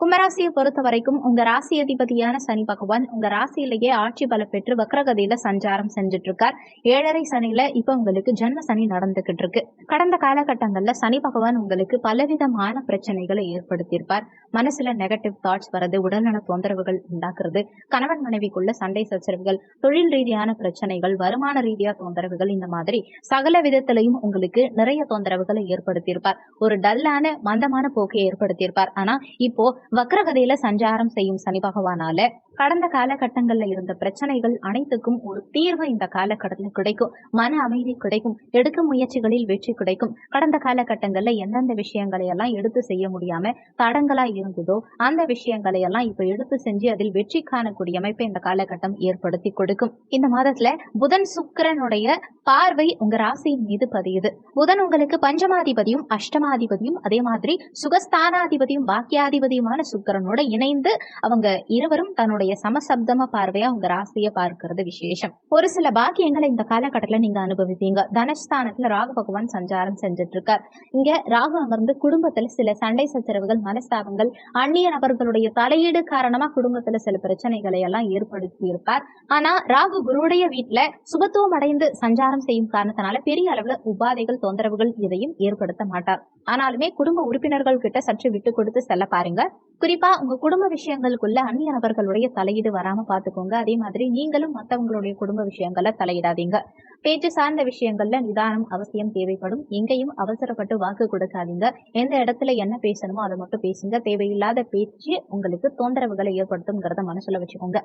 கும்பராசியை பொறுத்த வரைக்கும் உங்க ராசி அதிபதியான சனி பகவான் உங்க ராசியிலேயே ஆட்சி பலம் பெற்று வக்ரகதியில சஞ்சாரம் செஞ்சுட்டு இருக்கார் ஏழரை சனியில இப்ப உங்களுக்கு ஜென்ம சனி நடந்துகிட்டு இருக்கு கடந்த காலகட்டங்கள்ல சனி பகவான் உங்களுக்கு பலவிதமான பிரச்சனைகளை ஏற்படுத்தியிருப்பார். மனசுல நெகட்டிவ் தாட்ஸ் வர்றது உடல்நல தொந்தரவுகள் உண்டாக்குறது கணவன் மனைவிக்குள்ள சண்டை சச்சரவுகள் தொழில் ரீதியான பிரச்சனைகள் வருமான ரீதியா தொந்தரவுகள் இந்த மாதிரி சகல விதத்திலையும் உங்களுக்கு நிறைய தொந்தரவுகளை ஏற்படுத்தியிருப்பார். ஒரு டல்லான மந்தமான போக்கை ஏற்படுத்தியிருப்பார். ஆனா இப்போ வக்ரகதையில சஞ்சாரம் செய்யும் சனி பகவானால கடந்த காலகட்டங்கள்ல இருந்த பிரச்சனைகள் அனைத்துக்கும் ஒரு தீர்வு இந்த காலகட்டத்தில் கிடைக்கும். மன அமைதி கிடைக்கும். எடுக்கும் முயற்சிகளில் வெற்றி கிடைக்கும். கடந்த காலகட்டங்கள்ல எந்தெந்த விஷயங்களை எல்லாம் எடுத்து செய்ய முடியாம தடங்களா இருந்ததோ அந்த விஷயங்களை எல்லாம் இப்ப எடுத்து செஞ்சு அதில் வெற்றி காணக்கூடிய அமைப்பை இந்த காலகட்டம் ஏற்படுத்தி கொடுக்கும். இந்த மாதத்துல புதன் சுக்கிரனுடைய பார்வை உங்க ராசியின் மீது பதியுது. புதன் உங்களுக்கு பஞ்சமாதிபதியும் அஷ்டமாதிபதியும் அதே மாதிரி சுகஸ்தானாதிபதியும் பாக்கியாதிபதியுமான சுக்கிரனோட இணைந்து அவங்க இருவரும் தன்னுடைய சமசப்தம பார்வையா உங்க ராசியை பார்க்கறது விசேஷம். ஒரு சில பாக்கியங்களை இந்த காலகட்டத்துல நீங்க அனுபவிப்பீங்க. தனஸ்தானத்துல ராகு பகவான் சஞ்சாரம் செஞ்சுட்டு இருக்கார் இங்க ராகு அமர்ந்து குடும்பத்துல சில சண்டை சச்சரவுகள் மனஸ்தாபங்கள் அந்நிய நபர்களுடைய தலையீடு காரணமா குடும்பத்துல சில பிரச்சனைகளை எல்லாம் ஏற்படுத்தி இருப்பார் ஆனா ராகு குருவுடைய வீட்டுல சுபத்துவம் அடைந்து சஞ்சாரம் செய்யும் காரணத்தினால பெரிய அளவுல உபாதைகள் தொந்தரவுகள் இதையும் ஏற்படுத்த மாட்டார். ஆனாலுமே குடும்ப உறுப்பினர்கள் கிட்ட சற்று விட்டு கொடுத்து செல்ல பாருங்க. குறிப்பா உங்க குடும்ப விஷயங்களுக்குள்ள அந்நிய நபர்களுடைய தலையீடு வராம பாத்துக்கோங்க. அதே மாதிரி நீங்களும் மத்தவங்களுடைய குடும்ப விஷயங்கள்ல தலையிடாதீங்க. பேச்சு சார்ந்த விஷயங்கள்ல நிதானம் அவசியம் தேவைப்படும். எங்கேயும் அவசரப்பட்டு வாக்கு கொடுக்காதீங்க. எந்த இடத்துல என்ன பேசணுமோ அதை மட்டும் பேசுங்க. தேவையில்லாத பேச்சு உங்களுக்கு தொந்தரவுகளை ஏற்படுத்தும்ங்கிறத மனசுல வச்சுக்கோங்க.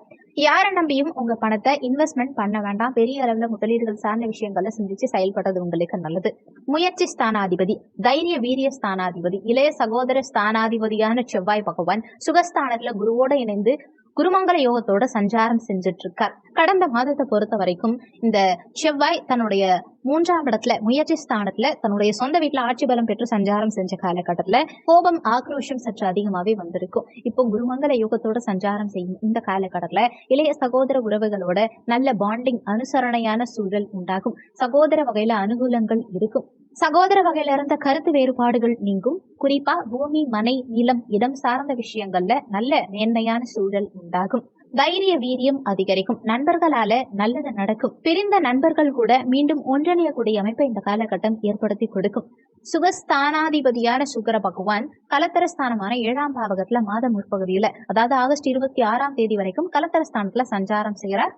யாரை நம்பியும் உங்க பணத்தை இன்வெஸ்ட்மெண்ட் பண்ண வேண்டாம். பெரிய அளவுல முதலீடுகள் சார்ந்த விஷயங்களை சிந்திச்சு செயல்படுறது உங்களுக்கு நல்லது. முயற்சி ஸ்தானாதிபதி தைரிய வீரிய ஸ்தானாதிபதி இளைய சகோதர ஸ்தானாதிபதியான செவ்வாய் பகவான் சுகஸ்தானத்துல குருவோட இணைந்து குருமங்கல யோகத்தோட சஞ்சாரம் செஞ்சுட்டு இருக்கார் கடந்த மாதத்தை பொறுத்த வரைக்கும் இந்த செவ்வாய் தன்னுடைய மூன்றாம் இடத்துல முயற்சி ஸ்தானத்துல தன்னுடைய சொந்த வீட்டுல ஆட்சி பலம் பெற்று சஞ்சாரம் செஞ்ச காலகட்டத்துல கோபம் ஆக்ரோஷம் சற்று அதிகமாவே வந்திருக்கும். இப்போ குருமங்கல யோகத்தோட சஞ்சாரம் செய்யும் இந்த காலகட்டத்துல இளைய சகோதர உறவுகளோட நல்ல பாண்டிங் அனுசரணையான சூழல் உண்டாகும். சகோதர வகையில அனுகூலங்கள் இருக்கும். சகோதர வகையில இருந்த கருத்து வேறுபாடுகள் நீங்கும். குறிப்பா பூமி மனை நிலம் இடம் சார்ந்த விஷயங்கள்ல நல்ல மேன்மையான சூழல் உண்டாகும். தைரிய வீரியம் அதிகரிக்கும். நண்பர்களால நல்லது நடக்கும். பிரிந்த நண்பர்கள் கூட மீண்டும் ஒன்றிணையக்கூடிய அமைப்பை இந்த காலகட்டம் ஏற்படுத்தி கொடுக்கும். சுகஸ்தானாதிபதியான சுக்கர பகவான் கலத்தரஸ்தானமான ஏழாம் பாவகத்துல மாத முற்பகுதியில அதாவது ஆகஸ்ட் இருபத்தி ஆறாம் தேதி வரைக்கும் கலத்தரஸ்தானத்துல சஞ்சாரம் செய்யறார்.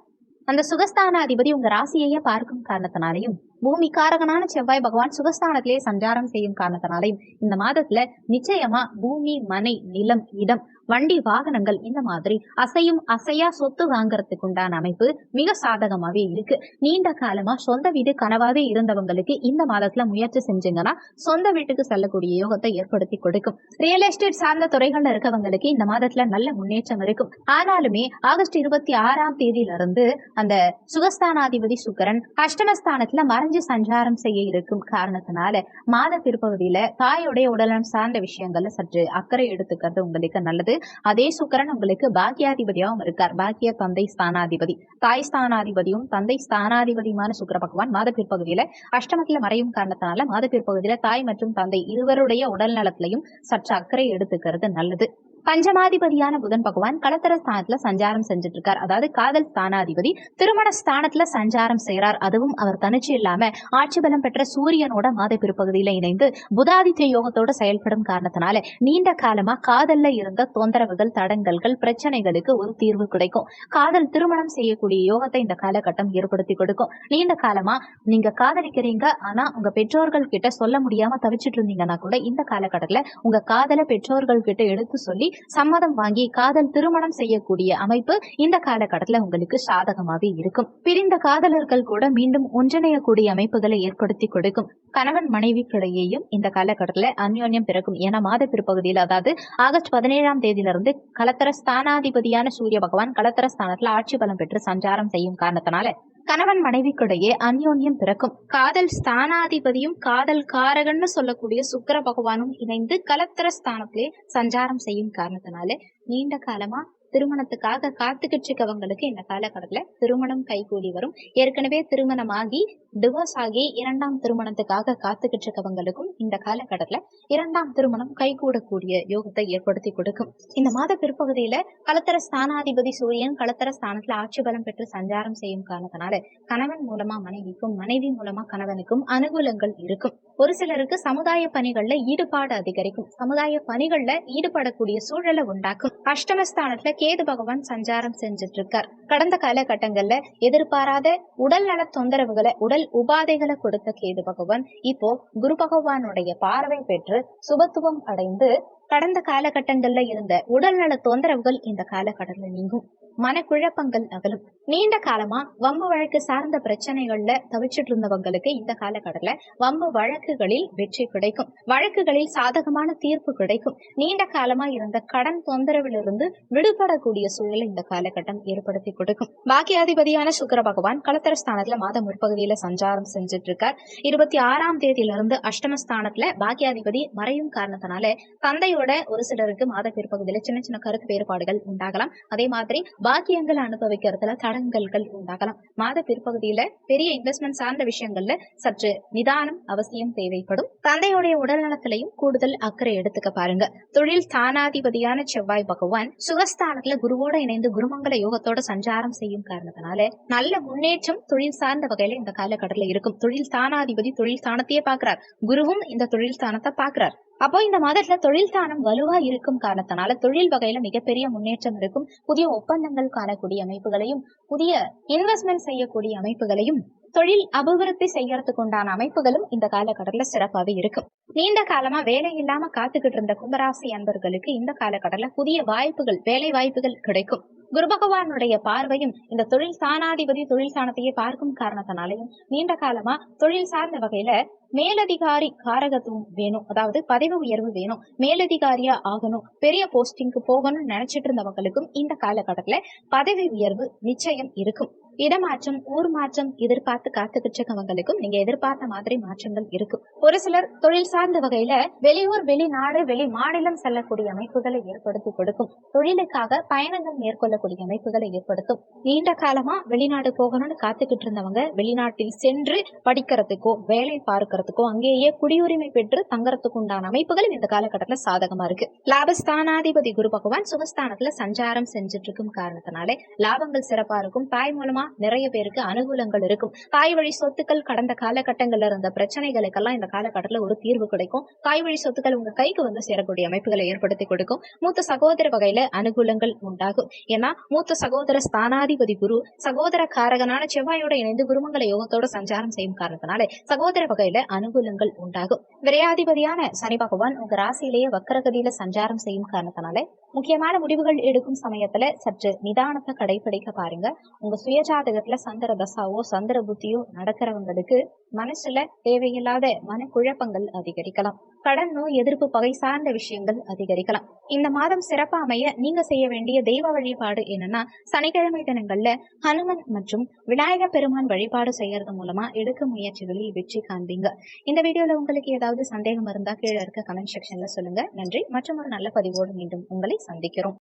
அந்த சுகஸ்தானாதிபதி உங்க ராசியையே பார்க்கும் காரணத்தினாலையும் பூமி காரகனான செவ்வாய் பகவான் சுகஸ்தானத்திலே சஞ்சாரம் செய்யும் காரணத்தினாலையும் இந்த மாதத்துல நிச்சயமா பூமி மனை நிலம் இடம் வண்டி வாகனங்கள் இந்த மாதிரி அசையும் அசையா சொத்து வாங்குறதுக்கு உண்டான அமைப்பு மிக சாதகமாவே இருக்கு. நீண்ட காலமா சொந்த வீடு கனவாவே இருந்தவங்களுக்கு இந்த மாதத்துல முயற்சி செஞ்சீங்கன்னா சொந்த வீட்டுக்கு செல்லக்கூடிய யோகத்தை ஏற்படுத்தி கொடுக்கும். ரியல் எஸ்டேட் சார்ந்த துறைகள்ல இருக்கவங்களுக்கு இந்த மாதத்துல நல்ல முன்னேற்றம் இருக்கும். ஆனாலுமே ஆகஸ்ட் இருபத்தி ஆறாம் தேதியிலிருந்து அந்த சுகஸ்தானாதிபதி சுக்கரன் அஷ்டமஸ்தானத்துல மறைஞ்ச சஞ்சாரம் செய்ய இருக்கும் காரணத்தினால மாத பிற்பகுதியில தாயுடைய உடலம் சார்ந்த விஷயங்கள்ல சற்று அக்கறை எடுத்துக்கிறது உங்களுக்கு நல்லது. அதே சுக்கரன் உங்களுக்கு பாக்கியாதிபதியாகவும் இருக்கார். பாக்கிய தந்தை ஸ்தானாதிபதி. தாய் ஸ்தானாதிபதியும் தந்தை ஸ்தானாதிபதியுமான சுக்கர பகவான் மாத பிற்பகுதியில அஷ்டமத்துல மறையும் காரணத்தினால மாத பிற்பகுதியில தாய் மற்றும் தந்தை இருவருடைய உடல் நலத்திலையும் சற்று அக்கறை எடுத்துக்கிறது நல்லது. பஞ்சமாதிபதியான புதன் பகவான் கலத்தர ஸ்தானத்துல சஞ்சாரம் செஞ்சுட்டு இருக்கார் அதாவது காதல் ஸ்தானாதிபதி திருமண ஸ்தானத்துல சஞ்சாரம் செய்யறார் அதுவும் அவர் தனிச்சு இல்லாம ஆட்சி பலம் பெற்ற சூரியனோட மாத பிற்பகுதியில இணைந்து புதாதித்ய யோகத்தோட செயல்படும் காரணத்தினால நீண்ட காலமா காதல்ல இருந்த தொந்தரவுகள் தடங்கல்கள் பிரச்சனைகளுக்கு ஒரு தீர்வு கிடைக்கும். காதல் திருமணம் செய்யக்கூடிய யோகத்தை இந்த காலகட்டம் ஏற்படுத்தி கொடுக்கும். நீண்ட காலமா நீங்க காதலிக்கிறீங்க. ஆனா உங்க பெற்றோர்கள் கிட்ட சொல்ல முடியாம தவிச்சிட்டு இருந்தீங்கன்னா கூட இந்த காலகட்டத்துல உங்க காதலை பெற்றோர்கள் கிட்ட எடுத்து சொல்லி சம்மதம் வாங்கி காதல் திருமணம் செய்யக்கூடிய அமைப்பு இந்த காலகட்டத்துல உங்களுக்கு சாதகமாக இருக்கும். பிரிந்த காதலர்கள் கூட மீண்டும் ஒன்றிணையக்கூடிய அமைப்புகளை ஏற்படுத்தி கொடுக்கும். கணவன் மனைவிக்கிடையேயும் இந்த காலகட்டத்துல அந்யோன்யம் பிறக்கும். ஏன்னா மாத பிற்பகுதியில் அதாவது ஆகஸ்ட் பதினேழாம் தேதியிலிருந்து கலத்தர ஸ்தானாதிபதியான சூரிய பகவான் கலத்தர ஸ்தானத்துல ஆட்சி பலம் பெற்று சஞ்சாரம் செய்யும் காரணத்தினால கணவன் மனைவிக்கிடையே அந்யோன்யம் பிறக்கும். காதல் ஸ்தானாதிபதியும் காதல் காரகன்னு சொல்லக்கூடிய சுக்கிர பகவானும் இணைந்து கலத்தர ஸ்தானத்திலே சஞ்சாரம் செய்யும் காரணத்தினால நீண்ட காலமா திருமணத்துக்காக காத்துக்கிட்டு இருக்கவங்களுக்கு இந்த காலகட்டத்துல திருமணம் கைகூடி வரும். ஏற்கனவே திருமணமாகி டிவோர்ஸ் ஆகி இரண்டாம் திருமணத்துக்காக காத்துக்கிட்டு இருக்கவங்களுக்கும் இந்த காலகட்டத்துல இரண்டாம் திருமணம் கைகூடக்கூடிய யோகத்தை ஏற்படுத்தி கொடுக்கும். இந்த மாத பிற்பகுதியில கலத்தர ஸ்தானாதிபதி சூரியன் கலத்தர ஸ்தானத்துல ஆட்சி பலம் பெற்று சஞ்சாரம் செய்யும் காரணத்தினால கணவன் மூலமா மனைவிக்கும் மனைவி மூலமா கணவனுக்கும் அனுகூலங்கள் இருக்கும். ஒரு சிலருக்கு சமுதாய பணிகள்ல ஈடுபாடு அதிகரிக்கும். சமுதாய பணிகள்ல ஈடுபடக்கூடிய சூழலை உண்டாக்கும். அஷ்டமஸ்தானத்துல கேது பகவான் சஞ்சாரம் செஞ்சுட்டு இருக்கார் கடந்த காலகட்டங்கள்ல எதிர்பாராத உடல் நல தொந்தரவுகளை உடல் உபாதைகளை கொடுத்த கேது பகவான் இப்போ குரு பகவானுடைய பார்வை பெற்று சுபத்துவம் அடைந்து கடந்த காலகட்டங்கள்ல இருந்த உடல்நல தொந்தரவுகள் இந்த காலகட்டத்துல நீங்கும். மனக்குழப்பங்கள் அகலும். நீண்ட காலமா வம்பு வழக்கு சார்ந்த பிரச்சனைகள்ல தவிச்சிட்டு இருந்தவங்களுக்கு இந்த காலகட்டத்துல வம்பு வழக்குகளில் வெற்றி கிடைக்கும். வழக்குகளில் சாதகமான தீர்ப்பு கிடைக்கும். நீண்ட காலமா இருந்த கடன் தொந்தரவிலிருந்து விடுபடக்கூடிய சூழலை இந்த காலகட்டம் ஏற்படுத்தி கொடுக்கும். பாக்கியாதிபதியான சுக்கர பகவான் களத்தரஸ்தானத்துல மாதம் முற்பகுதியில சஞ்சாரம் செஞ்சுட்டு இருக்கார் இருபத்தி ஆறாம் தேதியிலிருந்து அஷ்டமஸ்தானத்துல பாக்கியாதிபதி மறையும் காரணத்தினால தந்தையோட ஒரு சிலருக்கு மாத பிற்பகுதியில சின்ன சின்ன கருத்து வேறுபாடுகள் உண்டாகலாம். அதே மாதிரி பாக்கியங்கள் அனுபவிக்கிறதுல தடங்கல்கள் உண்டாகலாம். மாத பிற்பகுதியில பெரிய இன்வெஸ்ட்மெண்ட் சார்ந்த விஷயங்கள்ல சற்று நிதானம் அவசியம் தேவைப்படும். தந்தையுடைய உடல் நலத்திலையும் கூடுதல் அக்கறை எடுத்துக்க பாருங்க. தொழில் தானாதிபதியான செவ்வாய் பகவான் சுகஸ்தானத்துல குருவோட இணைந்து குருமங்கல யோகத்தோட சஞ்சாரம் செய்யும் காரணத்தினால நல்ல முன்னேற்றம் தொழில் சார்ந்த வகையில இந்த காலகட்டத்துல இருக்கும். தொழில் தானாதிபதி தொழில் ஸ்தானத்தையே பாக்குறார் குருவும் இந்த தொழில் ஸ்தானத்தை பாக்குறார் அப்போ இந்த மாதத்துல தொழில் தானம் வலுவா இருக்கும் காரணத்தினால தொழில் வகையில மிகப்பெரிய முன்னேற்றம் இருக்கும். புதிய ஒப்பந்தங்கள் காணக்கூடிய அமைப்புகளையும் புதிய இன்வெஸ்ட்மெண்ட் செய்யக்கூடிய அமைப்புகளையும் தொழில் அபிவிருத்தி செய்யறதுக்கு உண்டான அமைப்புகளும் இந்த காலகட்டத்துல சிறப்பாகவே இருக்கும். நீண்ட காலமா வேலை இல்லாம காத்துக்கிட்டு இருந்த கும்பராசி அன்பர்களுக்கு இந்த காலகட்டத்துல புதிய வாய்ப்புகள் வேலை வாய்ப்புகள் கிடைக்கும். குரு பகவானுடைய பார்வையும் இந்த தொழில் சாணாதிபதி தொழில் சாணத்தையே பார்க்கும் காரணத்தினாலையும் நீண்ட காலமா தொழில் சார்ந்த வகையில மேலதிகாரி காரகத்துவம் வேணும். அதாவது பதவி உயர்வு வேணும். மேலதிகாரியா ஆகணும். பெரிய போஸ்டிங்க்கு போகணும்னு நினைச்சிட்டு இருந்தவங்களுக்கும் இந்த காலகட்டத்துல பதவி உயர்வு நிச்சயம் இருக்கும். இடமாற்றம் ஊர் மாற்றம் எதிர்பார்த்து காத்துக்கிட்டு இருக்கவங்களுக்கும் நீங்க எதிர்பார்த்த மாதிரி மாற்றங்கள் இருக்கும். ஒரு சிலர் தொழில் சார்ந்த வகையில வெளியூர் வெளிநாடு வெளி மாநிலம் செல்லக்கூடிய அமைப்புகளை ஏற்படுத்தி கொடுக்கும். தொழிலுக்காக பயணங்கள் மேற்கொள்ளக்கூடிய அமைப்புகளை ஏற்படுத்தும். நீண்ட காலமா வெளிநாடு போகணும்னு காத்துக்கிட்டு இருந்தவங்க வெளிநாட்டில் சென்று படிக்கிறதுக்கோ வேலை பார்க்கறதுக்கோ அங்கேயே குடியுரிமை பெற்று தங்கறதுக்கு உண்டான அமைப்புகள் இந்த காலகட்டத்துல சாதகமா இருக்கு. லாபஸ்தானாதிபதி குரு பகவான் சுகஸ்தானத்துல சஞ்சாரம் செஞ்சுட்டு இருக்கும் காரணத்தினாலே லாபங்கள் சிறப்பா இருக்கும். தாய் மூலமா நிறைய பேருக்கு அனுகூலங்கள் இருக்கும். தாய் வழி சொத்துக்கள் கடந்த காலகட்டங்கள்ல இருந்த பிரச்சனைகளுக்கெல்லாம் இந்த காலகட்டத்துல ஒரு தீர்வு கிடைக்கும். தாய் வழி சொத்துக்கள் உங்க கைக்கு வந்து சேரக்கூடிய அமைப்புகளை ஏற்படுத்தி கொடுக்கும். மூத்த சகோதர வகையில அனுகூலங்கள் உண்டாகும். ஏன்னா மூத்த சகோதர ஸ்தானாதிபதி குரு சகோதர காரகனான செவ்வாயோட இணைந்து குருமங்கல யோகத்தோட சஞ்சாரம் செய்யும் காரணத்தினாலே சகோதர வகையில அனுகூலங்கள் உண்டாகும். விரையாதிபதியான சனி பகவான் உங்க ராசியிலேயே வக்கரகதியில சஞ்சாரம் செய்யும் காரணத்தினாலே முக்கியமான முடிவுகள் எடுக்கும் சமயத்துல சற்று நிதானத்தை கடைபிடிக்க பாருங்க. உங்க சுயஜாதகத்துல சந்திர தசாவோ சந்திர புத்தியோ நடக்கிறவங்களுக்கு மனசுல தேவையில்லாத மனக்குழப்பங்கள் அதிகரிக்கலாம். கடன் நோய் எதிர்ப்பு பகை சார்ந்த விஷயங்கள் அதிகரிக்கலாம். இந்த மாதம் சிறப்பா அமைய நீங்க செய்ய வேண்டிய தெய்வ வழிபாடு என்னன்னா சனிக்கிழமை தினங்கள்ல ஹனுமன் மற்றும் விநாயகர் பெருமான் வழிபாடு செய்யறது மூலமா எடுக்க முயற்சிகளில் வெற்றி காண்பீங்க. இந்த வீடியோல உங்களுக்கு ஏதாவது சந்தேகம் இருந்தா கீழே இருக்க கமெண்ட் செக்ஷன்ல சொல்லுங்க. நன்றி. மற்றும் ஒரு நல்ல பதிவோடு மீண்டும் உங்களை சந்திக்கிறோம்.